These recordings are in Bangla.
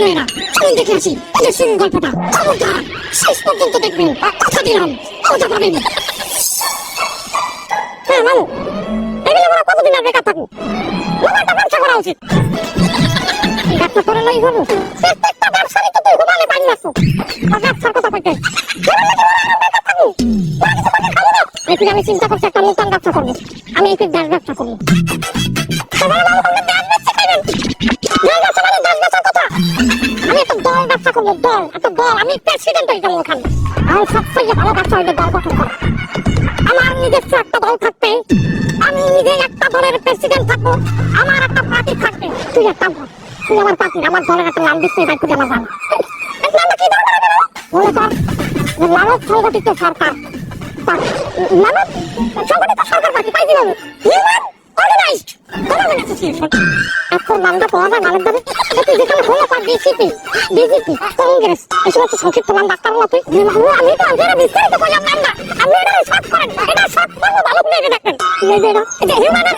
কেন এরা চলুন দেখে আসি এদের শুনুন গল্পটা। খবরদার, শেষ পর্যন্ত দেখবেন কথা দিলাম মজা পাবেন হ্যাঁ মামু। এগুলো আমরা কতদিন আর বেকার থাকব? একটা ব্যবসা করা উচিত। ব্যবসা করে নাই হব। প্রত্যেকটা ব্যবসারই তো তুই ঘুমালে পারি না তো আর ব্যবসার কথা কইতে। আমি চিন্তা করছি একটা নতুন ব্যবসা করব। আমি গ্যাস ব্যবসা করব। দল দল একটা দল, আমি প্রেসিডেন্ট হয়ে যাব ওখানে। আর সবচেয়ে ভালো ব্যবসা হইলে দল গঠন করা। আমার নিজস্ব একটা দল থাকবে, আমি নিজে একটা দলের প্রেসিডেন্ট থাকব, আমার একটা পার্টি থাকবে। তুই একটা তুই আমার পার্টি আমার দলের একটা নাম দিচ্ছে এটা তুই আমার জানা মনে কর যে মানব সংগঠিত সরকার। মানব সংগঠিত সরকার পার্টি, পাইছি বাবু হিউম্যান অর্গানাইজড গভর্নমেন্ট অ্যাসোসিয়েশন এখন নামটা। যায় মানব দাবি এটি যেখানে হলো পার বিসিপি বিজেপি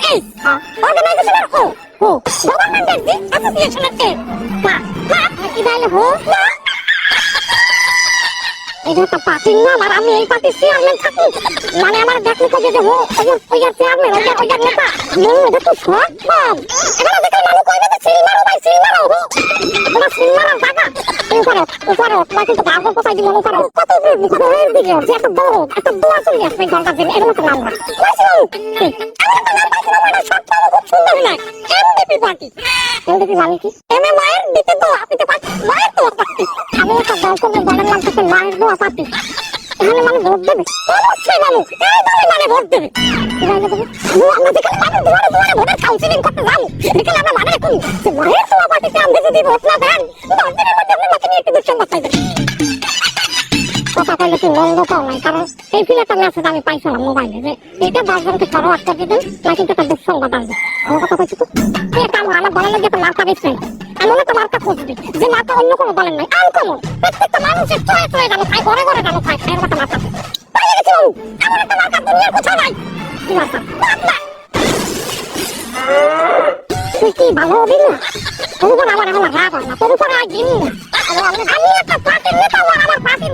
তুই অর্গানাইজেশনের ও ও। গভর্নমেন্টের জি অ্যাসোসিয়েশনের এ। না না কি তাহলে হো না এটা পার্টির নাম আর আমি এই পার্টির চেয়ারম্যান থাকি। মানে আমার দেখলে তো যে হো, ওই ওই চেয়ারম্যান ওই ওই নেতা নো এটা তো শর্ট নাম এখানে দেখে মানুষ কইবে যে যে সুন্দর মানে মায়ের আমি একটা মায়ের দোয়া পার্টি মানে ভোট দেবে। অবশ্যই মানু দেবে। আমরা যেখানে মানে দুয়ারে দুয়ারে মানে এখন মায়ের দোয়া পার্টিতে আমরা যদি ভোট না দেন মধ্যে একটু পাইবেন কথা কইলে কি মন্দ পাও নাই কারণ এই ফিলাটা মেসেজ আমি পাইছিলাম মোবাইলে যে এটা দশজনকে করে দিবেন নাকি একটা দুঃসংবাদ আসবে? আমার কথা কইছি তো এই কাম আমার দলের লোক একটা মার্কা দিচ্ছে এমন একটা মার্কা খুঁজবে যে মার্কা অন্য কোনো দলের নাই আনকমন প্রত্যেকটা মানুষের চয়ে চয়ে গেল খায় ঘরে ঘরে গেল খায় খায় একটা মার্কা পাইয়ে গেছি বাবু এমন একটা মার্কা দুনিয়ার কোথাও নাই। কি মার্কা তুই কি ভালো হবি না? তোর উপর আমার রাগ হয় না, তোর উপর আর ঘিনি না আমি আমি একটা পার্টির নেতা আমার পার্টির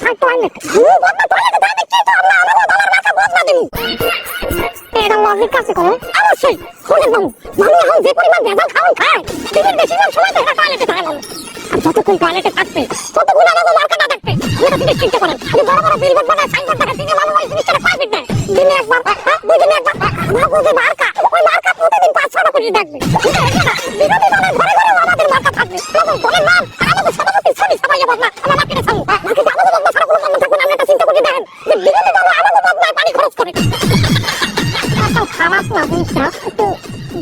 ভালো খাই বা থাকতে হয় না বদলা তোলে তো তাহলে কি তো আমরা আমাকে দলের মার্কা বদলা দিবি এটা লজিক আছে কোনো অবশ্যই শোনেন বাবু মানুষ এখন যে পরিমাণ ভেজাল খাওয়ান খায় দিনের বেশিরভাগ সময় তো টয়লেটে থাকে না আর যতক্ষণ টয়লেটে থাকবে ততক্ষণ আমাকে মার্কাটা থাকবে এটা তিনি চিন্তা করেন আপনি বড় বড় বিলবোর্ড বানায় সাইনবোর্ড বানায় তিনি মানুষ ওই জিনিসটা পাইবে না দিনে একবার হ্যাঁ, দুই দিনে একবার না বুঝে মার্কা ওই মার্কা প্রতিদিন পাঁচ ছটা করে দেখবে বিরোধী দলের ঘরে ঘরে আমাদের মার্কা থাকবে তখন দলের নাম এত না জিনিসটা একটু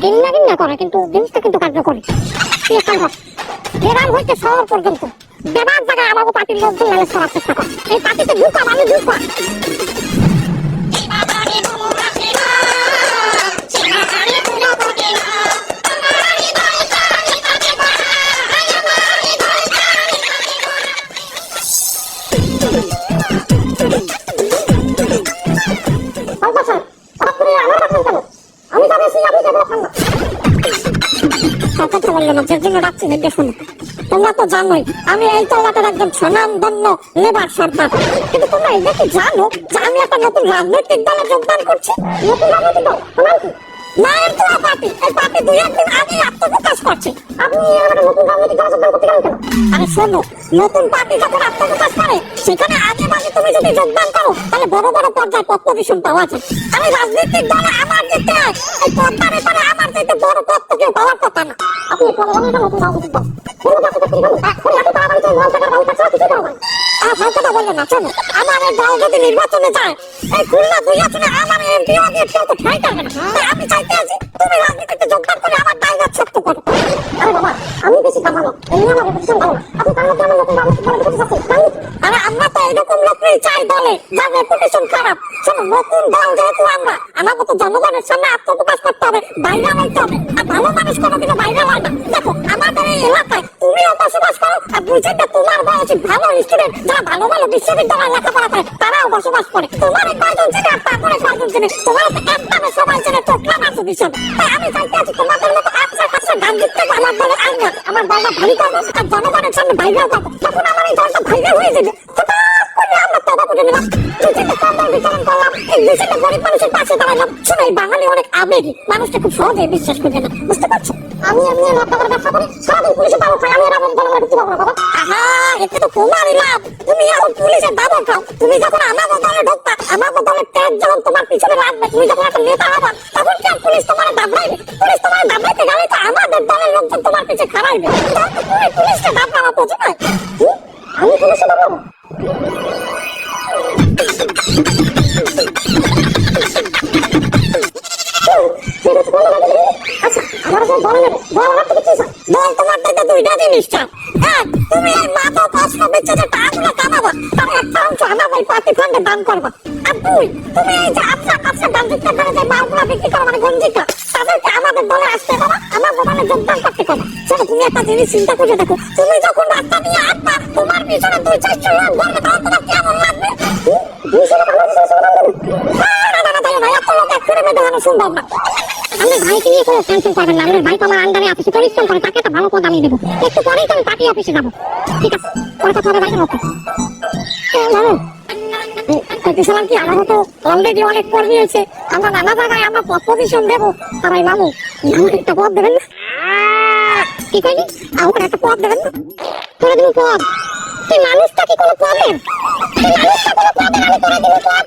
গিন্না গিন্না করে, কিন্তু জিনিসটা কিন্তু কার্যকরী। গ্রাম হইতে শহর পর্যন্ত। বেবার জায়গায় আমাকে পার্টির লোকজন ম্যানেজ করার চেষ্টা করে। এই পার্টিতে ঢুকাম আমি আমি যাবেছি আপনি যাব ওখানে কথা যে রাখছি না দেখুন, তোমরা তো জানোই, আমি এই তলাটার একজন সুনাম ধন্য লেবার সরকার কিন্তু তোমরা এটা জানো যে আমি একটা নতুন রাজনৈতিক দলে করছি? নতুন করছে। আপনি আরে শোনো নতুন পার্টি যখন আত্মপ্রকাশ করে সেখানে আগে তুমি যদি যোগদান করো, তাহলে বড় বড় পর্যায়ে পদ পজিশন পাওয়া যায়। আমি রাজনৈতিক দলে আমার যেতে এই পদটার ব্যাপারে আমার যেতে বড় পদ তো কেউ পাওয়ার কথা না। আপনি পরে অনেক নতুন কোনো যদি নির্বাচনে যায়, এই খুলনা দুই আমার এমপি দিয়ে আমি চাইতে আছি তো এরকম লোকই চাই দলে, যার রেপুটেশন খারাপ। আমরা আমাকে তো জনগণের করতে হবে, বাইরে ভালো মানুষ কোনোদিনও বাইরে হয় না। দেখো, আমাদের এলাকায় তুমিও বুঝেন না আর তোমার বয়সে ভালো স্টুডেন্ট যারা ভালো ভালো বিশ্ববিদ্যালয়ে লেখাপড়া করে, তারাও বসবাস করে। তোমার কয়জন ছেলে আর তারপরে কয়জন ছেলে তোমার তো একদমই সবাই চেনে টোটলা মাসু বিষয় তাই আমি চাইতে আছি তোমাদের মতো আপনার কাছে গান দিতে আমার দলের আসবে আমার বাবা ভারী করব আর জনগণের সামনে বাইরেও করব তখন আমার এই দলটা ভাইরাল হয়ে যাবে। বুঝতে পারছ আমি বাবা তুমি পুলিশের দাবো খাও তুমি যখন আমার দলে ঢুকতা আমার দলে তেজ যখন তোমার পিছনে লাগবে তুমি যখন একটা নেতা হবা তখন কি পুলিশ তোমার দাবড়াইবে পুলিশ তোমার দাবড়াইতে গেলে তো আমাদের দলের লোকজন তোমার পিছে খারাইবে পুলিশকে দাবড়াবা বোঝো আমি পুলিশে দাবড়াবো দুইটা জিনিস চাই। এক তুমি এই মাথা কষ্ট বেচে টাকাগুলো কামাবা, তার একটা অংশ আমার পার্টি ফান্ডে দান করবা। বিক্রি করো মানে চিন্তা করে দেখো, তুমি যখন রাস্তা দিয়ে আসবা, তোমার পিছনে দুই চারশো লোক ধরবে তখন তোমার কেমন লাগবে? সম্ভব না। আমার ভাইকে নিয়ে কোনো টেনশন করবেন না আমার ভাই তো আমার আন্ডারে অফিসে পরিশ্রম করে তাকে একটা ভালো পদ আমি দেবো একটু পরেই তো আমি পার্টি অফিসে যাব ঠিক আছে পরে কথা হবে ভাইয়ের মতো দেখছিলাম কি আমার তো অলরেডি অনেক কর্মী হয়েছে আমরা নানা জায়গায় আমরা পজিশন দেবো আর ওই মামু আমাকে একটা পদ দেবেন না কি কইলি আমাকে একটা পদ দেবেন না করে দিব পদ তুই মানুষটা কি কোনো প্রবলেম তুই মানুষটা কোনো প্রবলেম আমি করে দিব পথ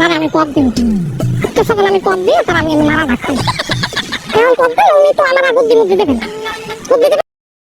না আমি পদ দিব। তো সকাল আমি পদ দিয়ে তার আমি মারা রাখতাম এখন পথ দিলে উনি তো আমার বুদ্ধি মুদ্ধি দেবেন বুদ্ধি